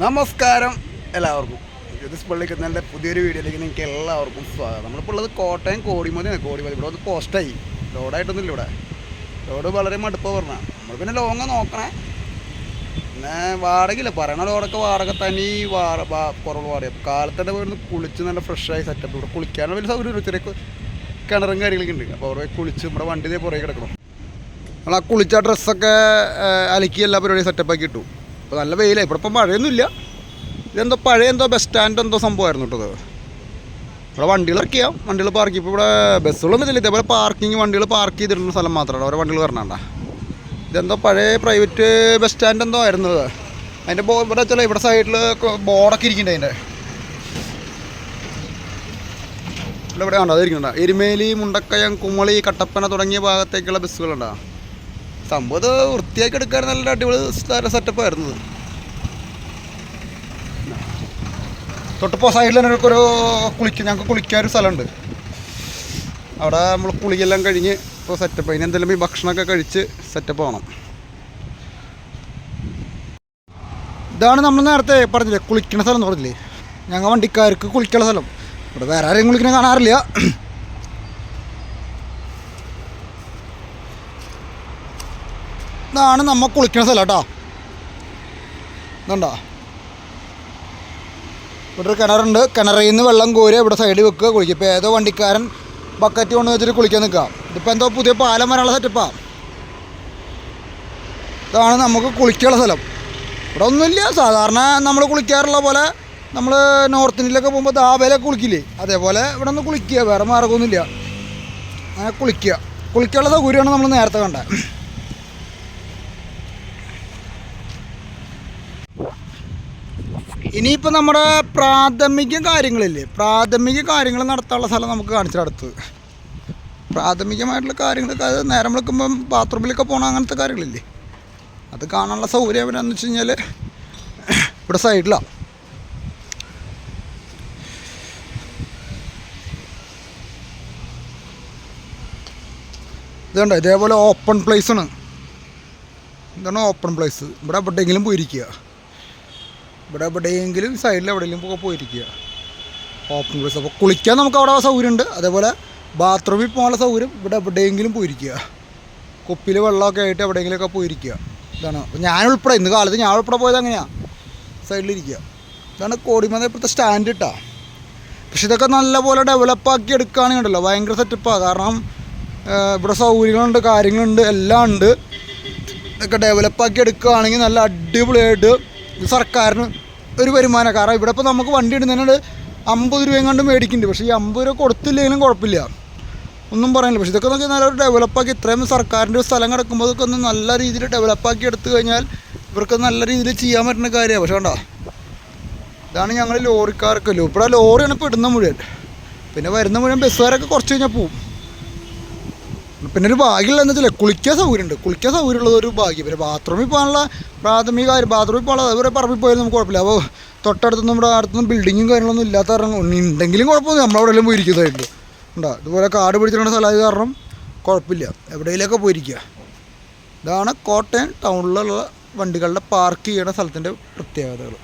നമസ്കാരം എല്ലാവർക്കും. ജ്യോതിസ് പള്ളിക്കുന്നതിന്റെ പുതിയൊരു വീഡിയോയിലേക്ക് നിങ്ങൾക്ക് എല്ലാവർക്കും സ്വാഗതം. നമ്മളിപ്പോൾ ഉള്ളത് കോട്ടയം കോടിമതിയാണ്. കോടിമതി. ഇവിടെ വന്ന് പോസ്റ്റായി ലോഡായിട്ടൊന്നുമില്ല ഇവിടെ. ലോഡ് വളരെ മടുപ്പ് പറഞ്ഞ. നമ്മൾ പിന്നെ ലോങ്ങ് നോക്കണേ. പിന്നെ വാടകയില്ല. പറയണ ലോഡൊക്കെ വാടക തനി വാറ കുറവ് വാടക. കാലത്തന്നെ പോയി കുളിച്ച് നല്ല ഫ്രഷായി സെറ്റപ്പ് ഇവിടെ കുളിക്കാനുള്ള വലിയ സൗകര്യം ചെറിയ കിണറും കാര്യങ്ങളൊക്കെ ഉണ്ട്. അപ്പോൾ അവിടെ കുളിച്ച് നമ്മുടെ വണ്ടി പുറകെ കിടക്കണം. നമ്മൾ ആ കുളിച്ച ഡ്രസ്സൊക്കെ അലക്കി എല്ലാ പരിപാടിയും സെറ്റപ്പാക്കി ഇട്ടു. അപ്പോൾ നല്ല വെയിലായി ഇവിടെ ഇപ്പം മഴയൊന്നുമില്ല. ഇതെന്തോ പഴയ എന്തോ ബസ് സ്റ്റാൻഡ് എന്തോ സംഭവമായിരുന്നു കേട്ടോ. ഇവിടെ വണ്ടികൾ ഇറക്കിയാൽ വണ്ടികൾ പാർക്ക് ഇപ്പോൾ ഇവിടെ ബസ്സുകളൊന്നും ഇല്ല. ഇതേപോലെ പാർക്കിങ് വണ്ടികൾ പാർക്ക് ചെയ്തിട്ടുള്ള സ്ഥലം മാത്രമാണ് ഓരോ വണ്ടികൾ വരണണ്ട. ഇതെന്തോ പഴയ പ്രൈവറ്റ് ബസ് സ്റ്റാൻഡ് എന്തോ ആയിരുന്നു അത് അതിന്റെ ബോ ഇവിടെ വെച്ചാൽ ഇവിടെ സൈഡിൽ ബോർഡൊക്കെ ഇരിക്കുന്നുണ്ട് അതിന്റെ ഇവിടെ ഇവിടെ ഉണ്ടോ അതിരിക്കുന്നുണ്ടോ എരുമേലി മുണ്ടക്കയം കുമളി കട്ടപ്പന തുടങ്ങിയ ഭാഗത്തേക്കുള്ള ബസ്സുകളുണ്ടോ സംഭവം അത് വൃത്തിയാക്കി എടുക്കാൻ നല്ല അടിപൊളി സെറ്റപ്പ് ആയിരുന്നു. തൊട്ടിപ്പോൾ സൈഡിൽ തന്നെ ഒരു കുളിക്ക ഞങ്ങൾക്ക് കുളിക്കാൻ ഒരു സ്ഥലമുണ്ട്. അവിടെ നമ്മൾ കുളിയെല്ലാം കഴിഞ്ഞ് ഇപ്പോൾ സെറ്റപ്പ് അതിന് എന്തെങ്കിലും ഈ ഭക്ഷണമൊക്കെ കഴിച്ച് സെറ്റപ്പ് ആവണം. ഇതാണ് നമ്മൾ നേരത്തെ പറഞ്ഞില്ലേ കുളിക്കണ സ്ഥലം എന്ന് പറഞ്ഞില്ലേ? ഞങ്ങൾ വണ്ടിക്കാർക്ക് കുളിക്കാനുള്ള സ്ഥലം. ഇവിടെ വേറെ ആരെയും കുളിക്കണ കാണാറില്ല. ഇതാണ് നമ്മൾ കുളിക്കുന്ന സ്ഥലം കേട്ടോ ഇതുണ്ടോ? ഇവിടെ ഒരു കിണറുണ്ട്. കിണറിൽ നിന്ന് വെള്ളം കോരി ഇവിടെ സൈഡിൽ വെക്കുക കുളിക്കുക. ഇപ്പോൾ ഏതോ വണ്ടിക്കാരൻ ബക്കറ്റ് കൊണ്ട് വെച്ചിട്ട് കുളിക്കാൻ നിൽക്കുക. ഇതിപ്പോൾ എന്തോ പുതിയ പാലം വരാനുള്ള സെറ്റപ്പാണ് ഇതാണ് നമുക്ക് കുളിക്കാനുള്ള സ്ഥലം. ഇവിടെ ഒന്നുമില്ല. സാധാരണ നമ്മൾ കുളിക്കാറുള്ള പോലെ നമ്മൾ നോർത്ത് ഇന്ത്യയിലൊക്കെ പോകുമ്പോൾ ദാബയിലൊക്കെ കുളിക്കില്ലേ? അതേപോലെ ഇവിടെ ഒന്ന് കുളിക്കുക. വേറെ മാർഗമൊന്നുമില്ല. അങ്ങനെ കുളിക്കുക. കുളിക്കാനുള്ള സൗകര്യമാണ് നമ്മൾ നേരത്തെ കണ്ടത്. ഇനിയിപ്പോൾ നമ്മുടെ പ്രാഥമിക കാര്യങ്ങളില്ലേ? പ്രാഥമിക കാര്യങ്ങൾ നടത്താനുള്ള സ്ഥലം നമുക്ക് കാണിച്ചടുത്ത് പ്രാഥമികമായിട്ടുള്ള കാര്യങ്ങളൊക്കെ അത് നേരം വിളിക്കുമ്പം ബാത്റൂമിലൊക്കെ പോകണം അങ്ങനത്തെ കാര്യങ്ങളില്ലേ? അത് കാണാനുള്ള സൗകര്യം എവിടെയാണെന്ന് വെച്ച് കഴിഞ്ഞാൽ ഇവിടെ സൈഡിലാണ് ഇതുണ്ട് ഇതേപോലെ ഓപ്പൺ പ്ലേസ് ആണ്. ഇതാണ് ഓപ്പൺ പ്ലേസ് ഇവിടെ എവിടെയെങ്കിലും പോയിരിക്കുക. ഇവിടെ എവിടെയെങ്കിലും സൈഡിൽ എവിടെയെങ്കിലും ഒക്കെ പോയിരിക്കുക. ഓപ്പൺ പ്ലേസ് അപ്പോൾ കുളിക്കാൻ നമുക്ക് അവിടെ സൗകര്യമുണ്ട്. അതേപോലെ ബാത്റൂമിൽ പോകാനുള്ള സൗകര്യം ഇവിടെ എവിടെയെങ്കിലും പോയിരിക്കുക. കുപ്പിയിൽ വെള്ളമൊക്കെ ആയിട്ട് എവിടെയെങ്കിലുമൊക്കെ പോയിരിക്കുക. ഇതാണ്. ഞാൻ ഉൾപ്പെടെ ഇന്ന് കാലത്ത് ഞാൻ ഉൾപ്പെടെ പോയത് അങ്ങനെയാണ് സൈഡിലിരിക്കുക ഇതാണ് കോടിമത ഇപ്പോഴത്തെ സ്റ്റാൻഡ് ഇട്ടാ. പക്ഷെ ഇതൊക്കെ നല്ലപോലെ ഡെവലപ്പാക്കി എടുക്കുകയാണെങ്കിൽ ഉണ്ടല്ലോ ഭയങ്കര സെറ്റപ്പാണ് കാരണം ഇവിടെ സൗകര്യങ്ങളുണ്ട് കാര്യങ്ങളുണ്ട് എല്ലാം ഉണ്ട്. ഇതൊക്കെ ഡെവലപ്പാക്കി എടുക്കുകയാണെങ്കിൽ നല്ല അടിപൊളിയായിട്ട് സർക്കാരിന് ഒരു വരുമാന കാരണം. ഇവിടെ ഇപ്പോൾ നമുക്ക് വണ്ടി ഇടുന്നതിനോട് അമ്പത് രൂപയും കണ്ട് മേടിക്കുന്നുണ്ട്. പക്ഷേ ഈ അമ്പത് രൂപ കൊടുത്തില്ലെങ്കിലും കുഴപ്പമില്ല. ഒന്നും പറയാനില്ല. പക്ഷേ ഇതൊക്കെ നോക്കി നല്ലൊരു ഡെവലപ്പാക്കി ഇത്രയും സർക്കാരിന്റെ ഒരു സ്ഥലം കിടക്കുമ്പോൾ ഇതൊക്കെ ഒന്ന് നല്ല രീതിയിൽ ഡെവലപ്പാക്കി എടുത്തു കഴിഞ്ഞാൽ ഇവർക്ക് നല്ല രീതിയിൽ ചെയ്യാൻ പറ്റുന്ന കാര്യമാണ്. പക്ഷേ കണ്ടോ? ഇതാണ് ഞങ്ങൾ ലോറിക്കാർക്കല്ലോ ഇവിടെ ലോറിയാണ് ഇപ്പോൾ ഇടുന്ന മുഴുവൻ. പിന്നെ വരുന്ന മുഴുവൻ ബസ്സുകാരൊക്കെ കുറച്ച് കഴിഞ്ഞാൽ പോവും. പിന്നെ ഒരു ഭാഗ്യമുള്ള എന്താ വെച്ചാൽ കുളിക്കാൻ സൗകര്യമുണ്ട്. കുളിക്കാൻ സൗകര്യമുള്ളത് ഒരു ഭാഗ്യം. പിന്നെ ബാത്റൂമിൽ പോകാനുള്ള പ്രാഥമിക കാര്യം ബാത്റൂമിൽ പോകാനുള്ള അതുവരെ പറമ്പിൽ പോയാലും നമുക്ക് കുഴപ്പമില്ല. അപ്പോൾ തൊട്ടടുത്ത് നമ്മുടെ അടുത്തൊന്നും ബിൽഡിങ്ങും കാര്യങ്ങളൊന്നും ഇല്ലാത്ത കാരണം ഉണ്ടെങ്കിലും കുഴപ്പമൊന്നും നമ്മളവിടെ പോയിരിക്കുന്നതായിട്ട് ഉണ്ടോ ഇതുപോലെ കാട് പിടിച്ചിട്ടുള്ള സ്ഥലമായത് കാരണം കുഴപ്പമില്ല. എവിടെയെങ്കിലൊക്കെ പോയിരിക്കുക. ഇതാണ് കോട്ടയം ടൗണിലുള്ള വണ്ടികളുടെ പാർക്ക് ചെയ്യുന്ന സ്ഥലത്തിന്റെ പ്രത്യേകതകൾ.